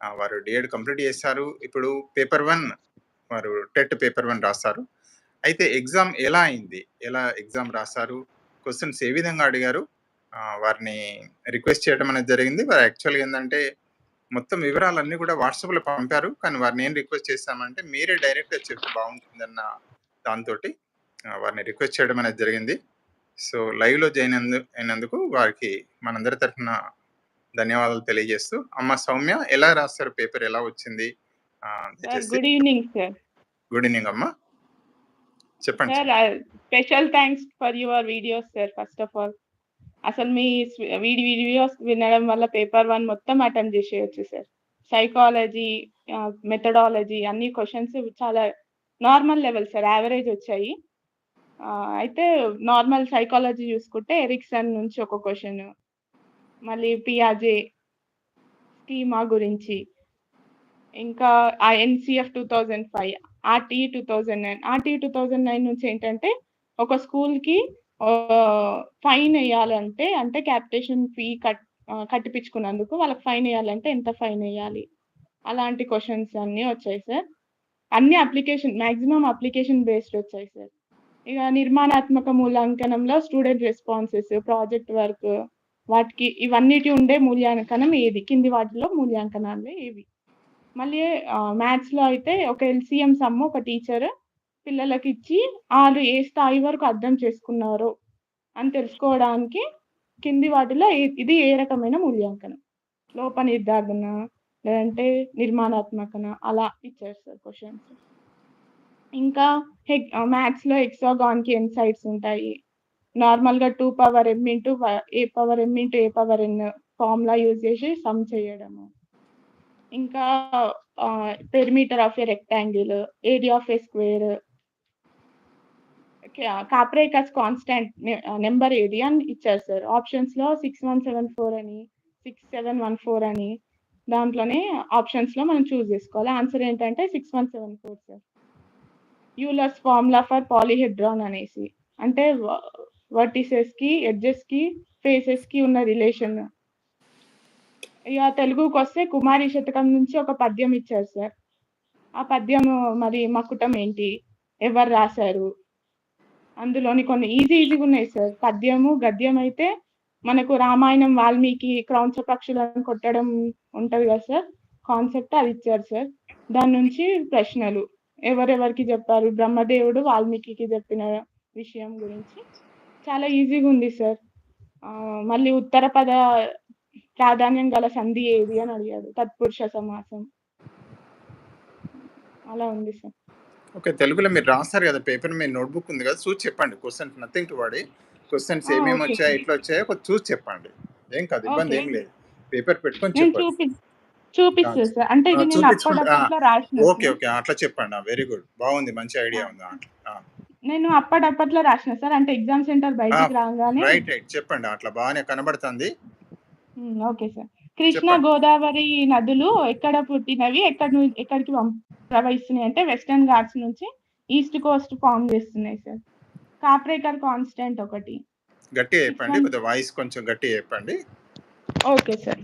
ఆహ్, వారు D.Ed complete చేశారు. ఇప్పుడు పేపర్ వన్ వారు టెట్ పేపర్ వన్ రాస్తారు అయితే ఎగ్జామ్ ఎలా అయింది? ఎలా ఎగ్జామ్ రాశారు క్వశ్చన్స్ ఏ విధంగా అడిగారు? వారిని రిక్వెస్ట్ చేయడం అనేది జరిగింది. వారు యాక్చువల్‌గా ఏంటంటే మొత్తం వివరాలన్నీ కూడా వాట్సాప్‌లో పంపారు. కానీ వారిని ఏం రిక్వెస్ట్ చేశామంటే మీరే డైరెక్ట్‌గా చెప్తే బాగుంటుందన్న దాంతో వారిని రిక్వెస్ట్ చేయడం అనేది జరిగింది. సో, లైవ్‌లో జాయిన్ అయినందుకు వారికి మనందరి తరఫున ధన్యవాదాలు తెలియజేస్తూ, అమ్మ సౌమ్య ఎలా రాసారు? పేపర్ ఎలా వచ్చింది? Good evening sir. Good evening అమ్మ. చెప్పండి. Sir special thanks for your videos sir first of all. అసలు మీ వీడి వీడియోస్ వినడం వల్ల పేపర్ 1 మొత్తం అటెంప్ట్ చేసేయొచ్చు సార్. సైకాలజీ మెథడాలజీ అన్ని క్వెషన్స్ చాలా నార్మల్ లెవెల్ సార్. యావరేజ్ వచ్చాయి. అయితే నార్మల్ సైకాలజీ చూసుకుంటే ఎరిక్సన్ నుంచి ఒక క్వెషన్. మళ్ళీ పియాజే స్కీమా గురించి. ఇంకా ఆ ఎన్‌సీఎఫ్ 2005, ఆర్‌టీఈ 2009. ఆర్‌టీఈ 2009 నుంచి ఏంటంటే ఒక స్కూల్‌కి ఫైన్ వేయాలంటే అంటే క్యాపిటేషన్ ఫీ కట్ కట్టిపించుకున్నందుకు వాళ్ళకి ఫైన్ వేయాలంటే ఎంత ఫైన్ వేయాలి అలాంటి క్వశ్చన్స్ అన్నీ వచ్చాయి సార్. అన్ని అప్లికేషన్ మాక్సిమం అప్లికేషన్ బేస్డ్ వచ్చాయి సార్. ఇక నిర్మాణాత్మక మూల్యాంకనంలో స్టూడెంట్ రెస్పాన్సెస్, ప్రాజెక్ట్ వర్క్ వాటికి ఇవన్నిటి ఉండే మూల్యాంకనం ఏది? కింది వాటిలో మూల్యాంకనాలు ఏవి? మళ్ళీ మ్యాథ్స్‌లో అయితే ఒక ఎల్‌సీఎం సమ్ ఒక టీచర్ పిల్లలకి ఇచ్చి వాళ్ళు ఏ స్థాయి వరకు అర్థం చేసుకున్నారో అని తెలుసుకోవడానికి కింది వాటిలో ఇది ఏ రకమైన మూల్యాంకనం? లోప నిర్ధారణ లేదంటే నిర్మాణాత్మకన అలా ఇచ్చారు సార్ క్వశ్చన్స్ ఇంకా హెగ్ మ్యాథ్స్‌లో హెక్సాగాన్‌కి ఎన్ సైడ్స్ ఉంటాయి? నార్మల్గా two power M into A power M into A power N formula use చేసి సమ్ చేయడము. ఇంకా perimeter of a rectangle, area of a square. Kaprekar's constant number ఏది అని ఇచ్చారు సార్. ఆప్షన్స్‌లో 6174 అని, 6714 అని దాంట్లోనే ఆప్షన్స్లో మనం చూస్ చేసుకోవాలి. ఆన్సర్ ఏంటంటే 6174 sir. Euler's formula for polyhedron అనేసి. అంటే వ వర్టిసెస్‌కి, ఎడ్జెస్‌కి, ఫేసెస్‌కి ఉన్న రిలేషన్. ఇగ తెలుగుకొస్తే కుమారి శతకం నుంచి ఒక పద్యం ఇచ్చారు సార్. ఆ పద్యం మరి మకుటం ఏంటి? ఎవరు రాశారు అందులోని కొన్ని ఈజీ ఈజీగా ఉన్నాయి సార్. పద్యము, గద్యం అయితే మనకు రామాయణం వాల్మీకి క్రౌంచ పక్షులను కొట్టడం ఉంటది కదా సార్. కాన్సెప్ట్ అది ఇచ్చారు సార్. దాని నుంచి ప్రశ్నలు. ఎవరెవరికి చెప్పారు? బ్రహ్మదేవుడు వాల్మీకి చెప్పిన విషయం గురించి చాలా ఈజీగా ఉంది సార్. మళ్ళీ ఉత్తర పద ప్రాధాన్యం గల సంధి ఏది అని అడిగాడు. తత్పురుష సమాసం. అలా ఉంది సార్. ఓకే. తెలుగులో మీరు రాసారు కదా! పేపర్ మీ నోట్‌బుక్ ఉంది కదా! చూసి చెప్పండి. Questions nothing to worry. Questions ఆ! ఏమేమి వచ్చాయి? ఎట్లా వచ్చాయో చూసి చెప్పండి. ఏం కాదు. ఇబ్బంది. ఏం లేదు. పేపర్ పెట్టుకొని చెప్పండి. చూపిస్తా సార్. అంటే! ఇది నేను రాసిన ఓకే. ఓకే. అట్లా చెప్పండి. Very good. బాగుంది. మంచి! ఐడియా ఉంది! నేను అప్పడప్పట్లో రాసిన సార్. అంటే ఎగ్జామ్ సెంటర్! బయటికి రాగానే రైట్. రైట్. చెప్పండి. అట్లా బాగానే కనబడుతుంది. Okay sir. కృష్ణ. గోదావరి నదులు ఎక్కడ పుట్టినవి? ఎక్కడి ఎక్కడికి ప్రవహిస్తున్నాయి అంటే వెస్టర్న్ ఘాట్స్ నుంచి ఈస్ట్ కోస్ట్ ఫార్మ్ చేస్తున్నాయి సార్. కాప్రేకర్ కాన్స్టాంట్ ఒకటి. గట్టిగా చెప్పండి. 61 కొద్దిగా వాయిస్ కొంచెం గట్టిగా చెప్పండి. Okay sir.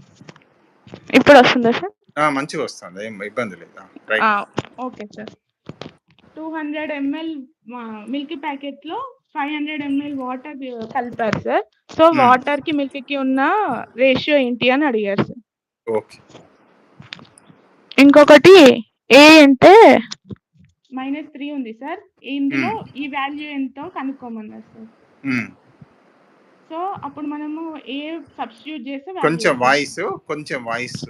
ఇప్పుడు వస్తుందా సార్? మంచిగా వస్తుంది. ఏం ఇబ్బంది లేదు. Okay sir. 200 ఎంఎల్ మా మిల్క్ ప్యాకెట్‌లో 500 ఎంఎల్ వాటర్ కలిపారు సార్. So, hmm. వాటర్‌కి, మిల్క్‌కి ఉన్న రేషియో ఏంటి అని అడిగారు సార్. ఓకే. ఇంకొకటి ఏ అంటే -3 ఉంది సార్. ఇందులో హ్మ్. ఈ వాల్యూ ఎంతో కనుక్కోమన్నారు సార్. సో, అప్పుడు మనము ఏ సబ్స్టిట్యూట్ చేస్తే కొంచెం. వాయిస్ కొంచెం వాయిస్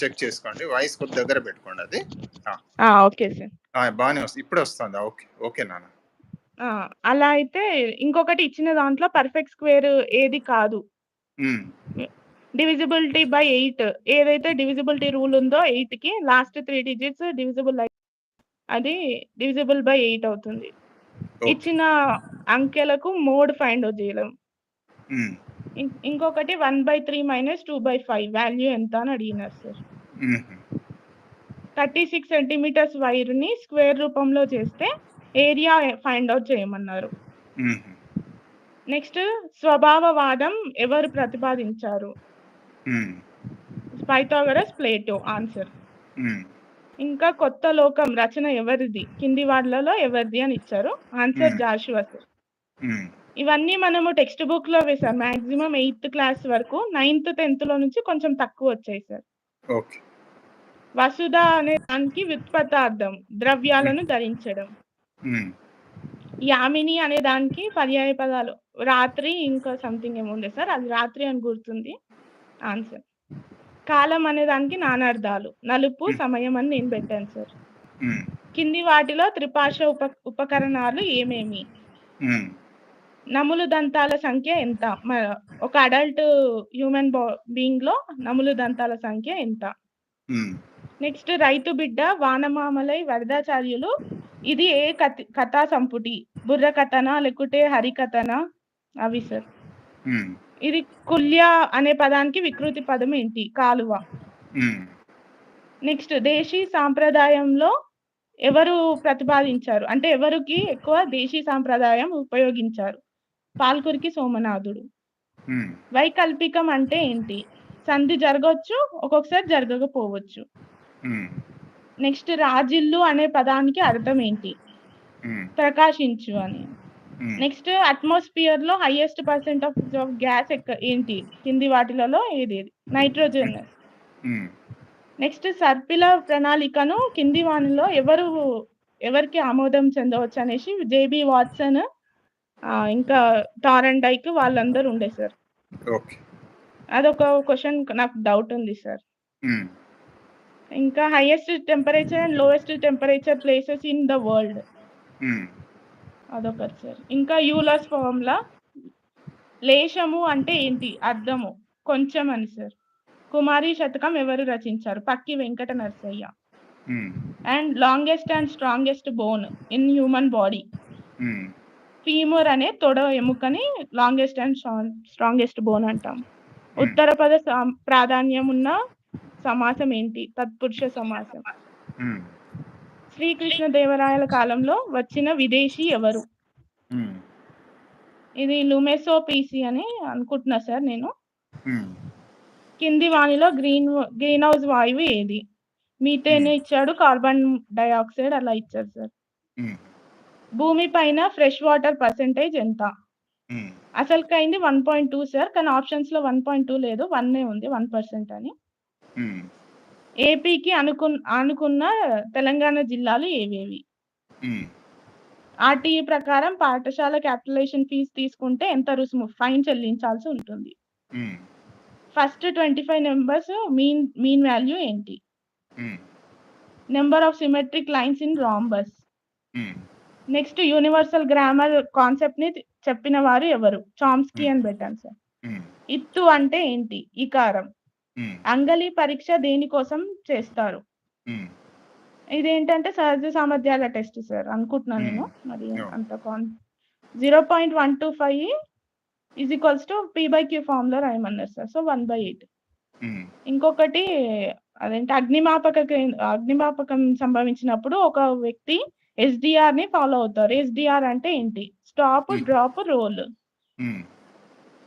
చెక్ చేసుకోండి. వాయిస్ కొద్ది దగ్గర పెట్టుకోండి అది. Okay sir. బానే వస్తుంది. ఇప్పుడే వస్తుందా? ఓకే. ఓకే నాన్న. అలా అయితే ఇంకొకటి ఇచ్చిన దాంట్లో పర్ఫెక్ట్ స్క్వేర్ ఏది కాదు. డివిజిబిలిటీ బై 8 ఏదైతే డివిజిబిలిటీ రూల్ ఉందో 8కి లాస్ట్ 3 డిజిట్స్ డివిజిబుల్ అది డివిజిబుల్ బై 8 అవుతుంది. ఇచ్చిన అంకెలకు మోడ్ ఫైండ్ ఔట్ చేయడం. హ్మ్. ఇం ఇంకొకటి 1/3 - 2/5 వాల్యూ ఎంత అని అడిగినారు సార్. హుహు. 36 సెంటీమీటర్స్ వైర్‌ని స్క్వేర్ రూపంలో చేస్తే ఏరియా ఫైండ్ ఔట్ చేయమన్నారు. హుహు. నెక్స్ట్ స్వభావవాదం ఎవరు ప్రతిపాదించారు? Pythagoras Plato answer. ఇంకా కొత్త లోకం రచన ఎవరిది కింది వాటిలలో ఎవరిది అని ఇచ్చారు ఆన్సర్. జాషువా సార్. ఇవన్నీ మనము టెక్స్ట్ బుక్లో వేసాం. మాక్సిమం ఎయిత్ క్లాస్ వరకు నైన్త్ టెన్త్లో నుంచి కొంచెం తక్కువ వచ్చాయి సార్. వసుధ అనే దానికి వ్యుత్పత్తార్థం ద్రవ్యాలను ధరించడం. హ్మ్. యామిని అనే దానికి పర్యాయ పదాలు. రాత్రి ఇంకా సంథింగ్ ఏమో ఉండే సార్. అది రాత్రి అని గుర్తుంది. ఆన్సర్ కాలం అనే దానికి నానార్థాలు. నలుపు Hmm. సమయం అని నేను పెట్టాను సార్. కింది వాటిలో త్రిపార్శ్వ ఉప ఉపకరణాలు ఏమేమి. నములు దంతాల సంఖ్య ఎంత? ఒక అడల్ట్ హ్యూమన్ బా బీయింగ్లో నములు దంతాల సంఖ్య ఎంత. నెక్స్ట్ రైతు బిడ్డ వానమామలై వరదాచార్యులు ఇది ఏ కథ కథా సంపుటి? బుర్ర కథన లేకుంటే హరికథన అవి సార్. ఇది కుల్య అనే పదానికి వికృతి పదం ఏంటి? కాలువ. నెక్స్ట్ దేశీ సాంప్రదాయంలో ఎవరు ప్రతిపాదించారు? అంటే ఎవరికి ఎక్కువ దేశీ సాంప్రదాయం ఉపయోగించారు? పాల్కురికి సోమనాథుడు. వైకల్పికం అంటే ఏంటి సంధి జరగవచ్చు ఒక్కొక్కసారి జరగకపోవచ్చు. నెక్స్ట్ రాజిల్లు అనే పదానికి అర్థం ఏంటి. ప్రకాశించు అని. నెక్స్ట్ అట్మాస్ఫియర్లో హైయెస్ట్ పర్సెంట్ ఆఫ్ గ్యాస్ ఏంటి కింది వాటిలలో ఏది నైట్రోజన్. నెక్స్ట్ సర్పిల ప్రణాళికను కింది వానిలో ఎవరు ఎవరికి ఆమోదం చెందవచ్చు అనేసి జేబి వాట్సన్ ఇంకా టారెన్ డైక్ వాళ్ళందరూ ఉండే సార్ ఓకే. అదొక క్వశ్చన్ నాకు డౌట్ ఉంది సార్. ఇంకా highest temperature and lowest temperature places in the world. అదొకటి సార్ ఇంకా యూలర్స్ ఫార్ములా లేశము అంటే ఏంటి అర్థము కొంచెం అని సార్ కుమారి శతకం ఎవరు రచించారు Pakki Venkata Narasayya. And longest and strongest bone in human body. Femur అనే తొడ ఎముకని లాంగెస్ట్ అండ్ స్ట్రాంగెస్ట్ బోన్ అంటాం. ఉత్తర పద సాం- ప్రాధాన్యం ఉన్న సమాసం ఏంటి? తత్పురుష సమాసం. హ్మ్. శ్రీకృష్ణ దేవరాయల కాలంలో వచ్చిన విదేశీ ఎవరు? హ్మ్. ఇది లుమెసో పీసీ అని అనుకుంటున్నా సార్ నేను. కింది వానిలో గ్రీన్ గ్రీన్ హౌస్ వాయువు ఏది? మీథేన్ ఇచ్చాడు కార్బన్ డైఆక్సైడ్ అలా ఇచ్చారు సార్. భూమి పైన ఫ్రెష్ వాటర్ పర్సెంటేజ్ ఎంత హ్మ్. అసలుకైంది వన్ పాయింట్ టూ సార్ కానీ ఆప్షన్స్లో వన్ పాయింట్ టూ లేదు వన్ ఉంది వన్ పర్సెంట్ అని. ఏపీకి అనుకు అనుకున్న తెలంగాణ జిల్లాలు ఏవేవి. ఆర్టీఈ ప్రకారం పాఠశాల క్యాపిటలేషన్ ఫీజు తీసుకుంటే ఎంత రుసుము ఫైన్ చెల్లించాల్సి ఉంటుంది. First twenty five numbers mean mean value ఏంటి. Number of symmetric lines in rhombus. Next universal grammar కాన్సెప్ట్ని చెప్పిన వారు ఎవరు? చామ్స్కీ అని పెట్టాను సార్. హ్మ్. ఇత్తు అంటే ఏంటి? ఇకారం. హ్మ్. అంగలి పరీక్ష దేనికోసం చేస్తారు. ఇదేంటంటే సహజ సామర్థ్యాల టెస్ట్ సార్. అనుకుంటున్నాను నేను. మరి. అంత కాన్ zero point one two five is equals to P by Q ఫామ్లో రాయమన్నారు sir. So one by eight. ఇంకొకటి అదేంటి అగ్నిమాపక అగ్నిమాపకం సంభవించినప్పుడు ఒక వ్యక్తి ఎస్డిఆర్ని ఫాలో అవుతారు ఎస్డిఆర్ అంటే ఏంటి స్టాప్ Hmm. Drop role.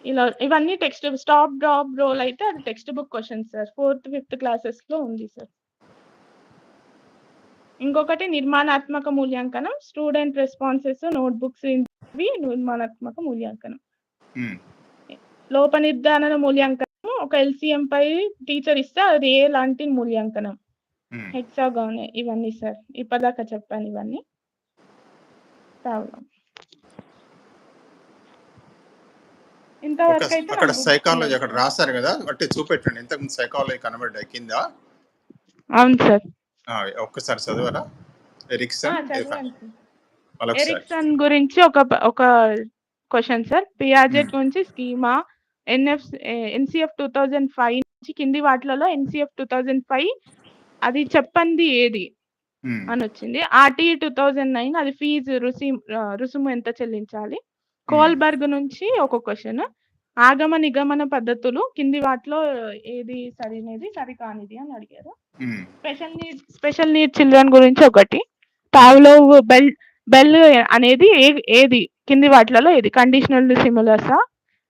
ఇలా ఇవన్నీ టెక్స్ట్ స్టాప్ డ్రాప్ రోల్ అయితే అది text book question sir fourth fifth క్లాసెస్లో ఉంది సార్ ఇంకొకటి నిర్మాణాత్మక మూల్యాంకనం స్టూడెంట్ రెస్పాన్సెస్ నోట్బుక్స్ ఇవి నిర్మాణాత్మక మూల్యాంకనం హ్మ్. లోప నిర్ధారణ మూల్యాంకనం ఒక ఎల్సిఎం పై టీచర్ ఇస్తే అది ఏ లాంటి మూల్యాంకనం. హెక్సాగాన్ ఇవన్నీ సార్. ఇప్పటిదాకా చెప్పాను ఇవన్నీ. ప్రాబ్లం ఒక ఇంతవరకు అయితే అక్కడ సైకాలజీ అక్కడ. రాశారు కదా అంటే చూపెట్టండి. ఇంతకుముందు సైకాలజీ కనబడ్డాయి. కింద? అవును సార్. ఒక్కసారి చదవరా? ఎరిక్సన్ ఎరిక్సన్ గురించి ఒక ఒక క్వశ్చన్ సార్. పియాజెట్ నుంచి schema? NF NCF two thousand five నుంచి కింది వాటిలలో ఎన్సిఎఫ్ టూ థౌజండ్ ఫైవ్ అది చెప్పండి ఏది. అని వచ్చింది ఆర్టీఈ టూ థౌజండ్ నైన్ అది ఫీజు రుసి ఆ, రుసుము ఎంత చెల్లించాలి? కోల్బర్గ్ నుంచి ఒక క్వశ్చన్. ఆగమ నిగమన పద్ధతులు కింది వాటిలో ఏది సరైనది సరికానిది అని అడిగారు. Special need special need children గురించి ఒకటి. పావ్లోవ్ బెల్ బెల్ అనేది ఏది? కింది వాటిలలో ఏది? కండిషనల్ సిమిలర్సా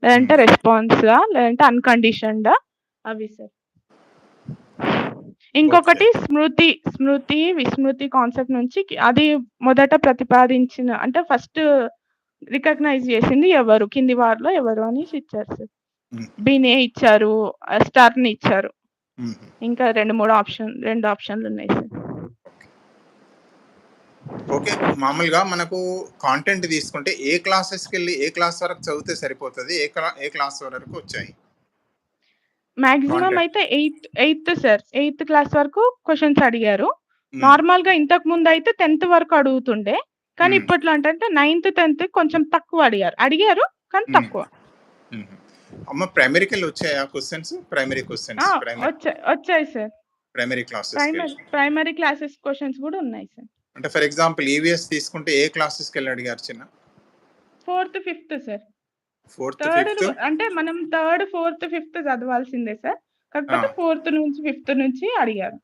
లేదంటే. రెస్పాన్సా? లేదంటే అన్కండిషన్డా? అవి సార్. ఇంకొకటి స్మృతి, స్మృతి, విస్మృతి కాన్సెప్ట్ నుంచి అది మొదట ప్రతిపాదించిన అంటే ఫస్ట్ రికగ్నైజ్ చేసింది ఎవరు? కింది వారిలో ఎవరు అనేసి ఇచ్చారు సార్. హ్మ్. బినే ఇచ్చారు. ఆహ్, స్టర్న్ ఇచ్చారు. హుహు. ఇంకా 2, 3 ఆప్షన్ 2 ఆప్షన్‌లున్నాయి సార్. ఓకే. మామూలుగా మనకు కాంటెంట్ తీసుకుంటే ఏ క్లాసెస్‌కెళ్ళి ఏ క్లాస్ వరకు చదివితే సరిపోతది? ఏ క్లా ఏ క్లాస్ వరకు వచ్చాయి? మాక్సిమం. అయితే eighth eighth sir. Eighth class వరకు క్వెషన్స్ అడిగారు. హ్మ్. నార్మల్‌గా ఇంతకు ముందయితే 10థ్ వరకు అడుగుతుండే. కానీ హ్మ్. ఇప్పట్లో ఏంటంటే నైన్త్, 10థ్ కొంచెం తక్కువ అడిగారు. అడిగారు కానీ హ్మ్. తక్కువ. అమ్మ ప్రైమరీకెళ్ళి వచ్చాయా క్వెషన్స్? ప్రైమరీ ప్రైమరీ వచ్చాయి. వచ్చాయి సార్. ప్రైమరీ క్లాసెస్‌కెళ్ళి. ప్రైమరీ క్లాసెస్ క్వెషన్స్ గూడా ఉన్నాయి సార్. అంటే ఫర్ ఎగ్జాంపుల్ ఈవీఎస్ తీసుకుంటే ఏ క్లాసెస్‌కెళ్ళి అడిగారు చిన్న? Fourth, fifth sir. Fourth, third? అంటే మనం థర్డ్, ఫోర్త్, ఫిఫ్త్ చదవాల్సిందే సార్. కాకపోతే ఫోర్త్ నుంచి, ఫిఫ్త్ నుంచి అడిగారు.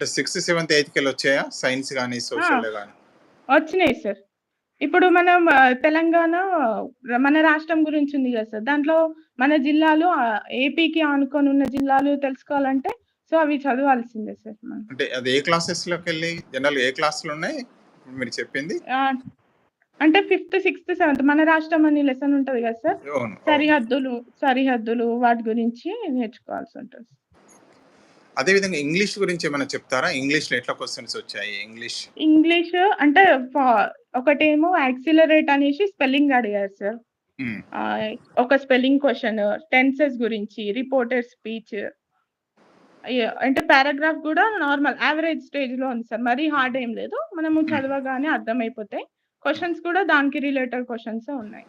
సిక్స్త్, సెవెంత్, ఎయిత్‌కెళ్ళి వచ్చాయా? సైన్స్ ఆ! సోషల్ గాని? వచ్చినాయి సార్. ఇప్పుడు మనం తెలంగాణ మన రాష్ట్రం గురించి ఉంది గదా సార్. దాంట్లో మన జిల్లాలు ఏపీకి ఆనుకొని ఉన్న జిల్లాలు తెలుసుకోవాలంటే సో, అవి చదవాల్సిందే సార్. అంటే అది ఏ క్లాసెస్‌లోకెళ్ళి జనరల్‌గా ఏ క్లాస్‌లున్నాయి? ఇప్పుడు మీరు చెప్పింది? అంటే ఫిఫ్త్, సిక్స్త్, సెవెంత్ మన రాష్ట్రం అని లెసన్ ఉంటది గదా సార్. సరిహద్దులు, సరిహద్దులు వాటి గురించి నేర్చుకోవాల్సుంటది. అదే విధంగా ఇంగ్లీష్ గురించి ఏమైనా చెప్తారా? ఇంగ్లీష్‌లో ఎట్లా క్వెషన్స్ వచ్చాయి? ఇంగ్లీష్ ఇంగ్లీష్ అంటే ఒకటేమో యాక్సిలరేట్ అనేసి స్పెల్లింగ్ అడిగారు సార్. ఒక స్పెల్లింగ్ క్వెషన్, టెన్సెస్ గురించి, రిపోర్టెడ్ స్పీచ్! అంటే పారాగ్రాఫ్ గూడా నార్మల్ యావరేజ్ స్టేజ్‌లో ఉంది సార్. మరీ హార్డ్ ఏం లేదు. మనము. చదవగానే అర్థమైపోతాయి. క్వెషన్స్ కూడా దానికి రిలేటెడ్ క్వెషన్సే ఉన్నాయి.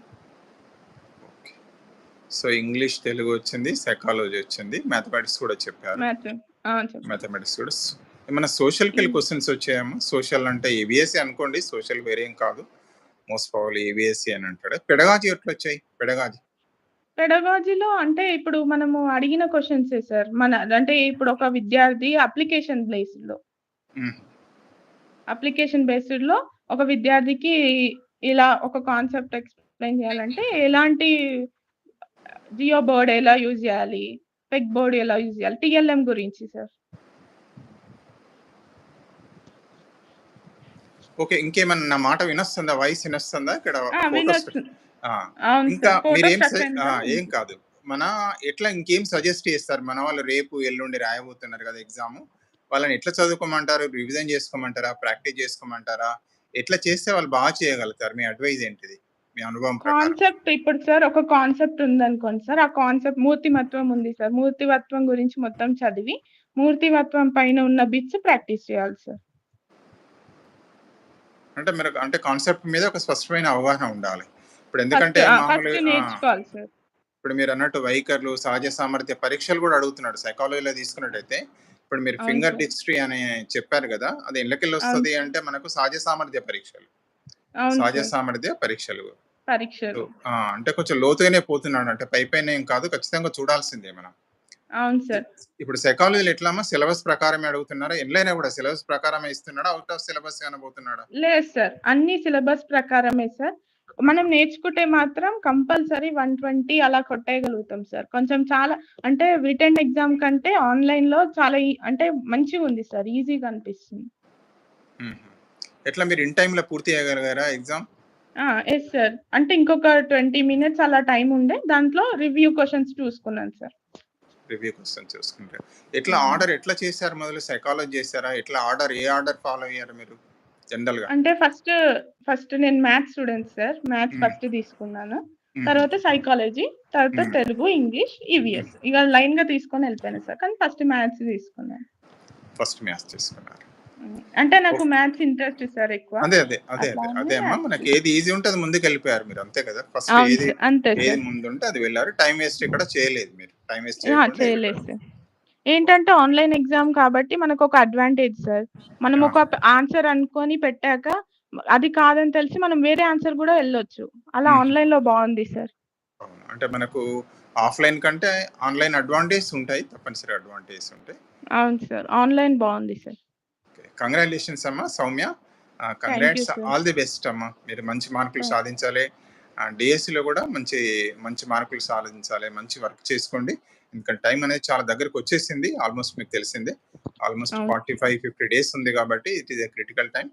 సో, ఇంగ్లీష్, తెలుగు వచ్చింది. సైకాలజీ వచ్చింది. మ్యాథమెటిక్స్ కూడా చెప్పారు. మ్యాథమెటిక్స్ కూడా స్ ఏమన్నా సోషల్‌కెళ్ళి హ్మ్. క్వెషన్స్ వచ్చాయమ్మా? సోషల్ అంటే ఈవీఎస్‌ఏ అనుకోండి. సోషల్ వేరేం కాదు. మోస్ట్ ప్రాబబ్లీ ఈవీఎస్‌ఏ అని అంటాడు. పెడగాజీ ఎట్లొచ్చాయి? పెడగాజీ. పెడగాజీలో అంటే ఇప్పుడు మనము అడిగిన క్వెషన్సే సార్. మన అంటే ఇప్పుడు ఒక విద్యార్థి అప్లికేషన్ బేస్డ్‌లో హ్మ్. అప్లికేషన్ బేస్డ్‌లో ఒక విద్యార్థికి ఇలా ఒక కాన్సెప్ట్ ఎక్స్‌ప్లెయిన్ చేయాలంటే ఎలాంటి జియో బోర్డ్ ఎలా యూజ్ చేయాలి? పెగ్ బోర్డ్ ఎలా యూజ్ చేయాలి? టీఎల్ఎం గురించి సార్. ఓకే. ఇంకేమన్నా నా మాట వినొస్తుందా? వాయిస్ వినొస్తుందా? ఇక్కడ ఇంకా మీరేం! ఏం కాదు. మన ఎట్లా ఇంకేం సజెస్ట్ చేస్తారు? మన వాళ్ళు రేపు, ఎల్లుండి రాయబోతున్నారు కదా ఎగ్జాము. వాళ్ళని ఎట్లా చదువుకోమంటారు? రివిజన్ చేసుకోమంటారా? ప్రాక్టీస్ చేసుకోమంటారా? ఎట్లా చేస్తే వాళ్ళు బాగా చేయగలుగుతారు? మీ అడ్వైస్ ఏంటిది? మీ అనుభవం. కాన్సెప్ట్ ఇప్పుడు సార్ ఒక కాన్సెప్ట్ ఉందనుకోండి సార్. ఆ కాన్సెప్ట్ మూర్తిమత్వం ఉంది సార్. మూర్తిమత్వం గురించి మొత్తం చదివి, మూర్తిమత్వం పైన ఉన్న బిట్స్ ప్రాక్టీస్ చేయాలి సార్. అంటే మీరు అంటే కాన్సెప్ట్ మీద ఒక స్పష్టమైన అవగాహన ఉండాలి. ఇప్పుడు ఎందుకంటే! నేర్చుకోవాలి సార్. ఇప్పుడు మీరన్నట్టు వైఖరులు, సహజ సామర్థ్య పరీక్షలు కూడా అడుగుతున్నాడు. సైకాలజీలో తీసుకున్నట్టయితే ఇప్పుడు మీరు ఫింగర్ సార్. డిక్స్‌ట్రీ అని చెప్పారు గదా! అది ఎళ్ళకెళ్ళొస్తది సార్. అంటే మనకు సహజ సామర్థ్య పరీక్షలు. సహజ. సామర్థ్య పరీక్షలు. పరీక్షలు. అంటే కొంచెం లోతుగానే పోతున్నాడు. అంటే పైపైన ఏం కాదు. ఖచ్చితంగా చూడాల్సిందే మనం. అవును సార్. ఇప్పుడు సైకాలజీలో ఎట్లా? సిలబస్ ప్రకారమే అడుగుతున్నారా? ఎన్లైనా కూడా సిలబస్ ప్రకారమే ఇస్తున్నాడా? ఔట్ ఆఫ్ సిలబస్ పోతున్నాడా? లేదు సార్. అన్ని సిలబస్ ప్రకారమే సార్. మనం! నేర్చుకుంటే మాత్రం కంపల్సరీ 120 అలా కొట్టేయగలుగుతాం సార్. కొంచెం చాలా అంటే రిటెన్ ఎగ్జామ్ కంటే ఆన్‌లైన్‌లో చాలా ఈ అంటే మంచిగుంది సార్. ఈజీగా అనిపిస్తుంది. ఎట్లా మీరు ఇన్ టైమ్‌లో పూర్తి చేయగలిగారా ఎగ్జామ్? ఆ! Yes sir. అంటే ఇంకొక 20 మినిట్స్ అలా టైమ్ ఉండే. దాంట్లో రివ్యూ క్వెషన్స్ చూసుకున్నాను సార్. రివ్యూ క్వెషన్ చూసుకుంటారు. ఎట్లా. ఆర్డర్ ఎట్లా చేశారు మొదలు? సైకాలజీ చేశారా? ఎట్లా ఆర్డర్ ఏ ఆర్డర్ ఫాలో అయ్యారు మీరు జనరల్‌గా? అంటే ఫస్ట్, ఫస్ట్ నేను maths student sir. Maths. First తీసుకున్నాను. తర్వాత సైకాలజీ, తర్వాత. తెలుగు, ఇంగ్లీష్. ఈవీఎస్. ఇగ లైన్‌గా తీసుకొని ఎళ్ళిపోయాను సార్. కానీ ఫస్ట్ మ్యాథ్స్ తీసుకున్నాను. ఫస్ట్ మ్యాథ్స్ తీసుకున్నారు. అంటే నాకు. మ్యాథ్స్ ఇంట్రెస్ట్ సార్ ఎక్కువ. అదే అదే. అదే అదే. అమ్మా మనకి. ఏది ఈజీ ఉంటే అది ముందుకెళ్ళిపోయారు మీరు అంతే కదా! ఫస్ట్ ఏది ఏది సార్. ముందుంటే అది వెళ్ళారు. టైమ్ వేస్ట్ ఎక్కడ చేయలేదు మీరు. టైమ్ వేస్ట్ చేయలేదు. ఏంటంటే ఆన్‌లైన్ ఎగ్జామ్ కాబట్టి మనకొక అడ్వాంటేజ్ సార్. మనం! ఒక ఆన్సర్ అనుకోని పెట్టాక అది కాదని తెలిసి మనం వేరే ఆన్సర్ గూడా ఎళ్ళొచ్చు. అలా హుహు. ఆన్‌లైన్‌లో బావుంది సార్. అవును. అంటే మనకు ఆఫ్‌లైన్ కంటే ఆన్‌లైన్ అడ్వాంటేజెస్ ఉంటాయి. తప్పనిసరిగా అడ్వాంటేజెస్ ఉంటాయి. అవును సార్. ఆన్‌లైన్ బావుంది సార్. ఓకే. కంగ్రాచ్యులేషన్స్ అమ్మా Soumya. Congrats sir. All the best అమ్మా. మీరు మంచి మార్కులు సాధించాలి. డిఎస్సిలో కూడా మంచి మంచి మార్కులు సాధించాలి మంచి వర్క్ చేసుకోండి. ఎందుకంటే టైం అనేది చాలా దగ్గరకు వచ్చేసింది ఆల్మోస్ట్ మీకు తెలిసిందే. Almost. Forty five fifty days ఉంది కాబట్టి it is a critical time.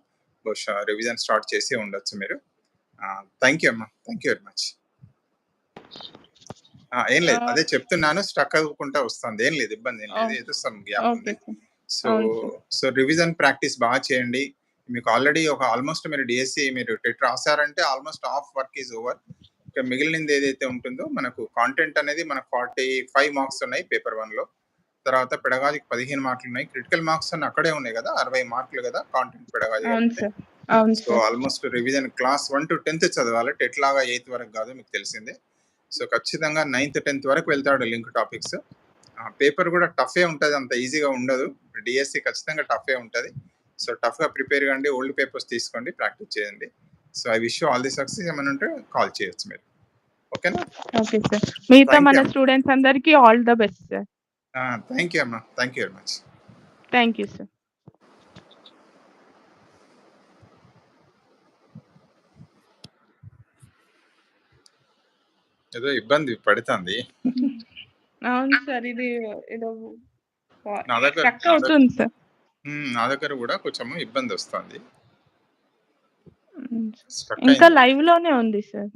బహుశా రివిజన్ స్టార్ట్ చేసే ఉండొచ్చు మీరు. థ్యాంక్ యూ అమ్మా. Thank you very much. ఏం లేదు. అదే చెప్తున్నాను స్టక్ అవ్వకుండా వస్తుంది. ఏం లేదు ఇబ్బంది ఏం లేదు. ఏదో సమ్ గ్యాప్ ఉంది. సో. సో రివిజన్ ప్రాక్టీస్ బాగా చేయండి. మీకు ఆల్రెడీ ఒక ఆల్మోస్ట్ మీరు డిఎస్సి మీరు టెట్ రాశారంటే almost half work is over ఇక మిగిలినది ఏదైతే ఉంటుందో మనకు కాంటెంట్ అనేది మనకు ఫార్టీ ఫైవ్ మార్క్స్ ఉన్నాయి పేపర్ వన్లో. తర్వాత పెడగాజికి పదిహేను మార్కులు ఉన్నాయి. క్రిటికల్ మార్క్స్ అన్ని అక్కడే ఉన్నాయి కదా అరవై మార్కులు కదా content pedagogy so almost revision class one to tenth చదవాలి. టెట్ లాగా ఎయిత్ వరకు కాదు మీకు తెలిసిందే. సో ఖచ్చితంగా నైన్త్ టెన్త్ వరకు వెళ్తాడు లింక్ టాపిక్స్. పేపర్ కూడా టఫే ఉంటుంది అంత ఈజీగా ఉండదు. డిఎస్సి ఖచ్చితంగా టఫే ఉంటుంది. సో టఫ్గా ప్రిపేర్ కండి ఓల్డ్ పేపర్స్ తీసుకోండి ప్రాక్టీస్ చేయండి. So I wish all the success. ఏమైనా ఉంటే కాల్ చేయొచ్చు మీరు. ఓకేనా? Okay sir. మిగతా మన. స్టూడెంట్స్ అందరికీ all the best sir. Thank you అమ్మా. Thank you very much thank you sir ఏదో ఇబ్బంది పడుతుంది. అవును సార్ ఇది ఏదో అవుతుంది సార్. నా దగ్గర కూడా కొంచెం ఇబ్బంది వస్తుంది ఇంకా అయింది. లైవ్లోనే ఉంది సార్.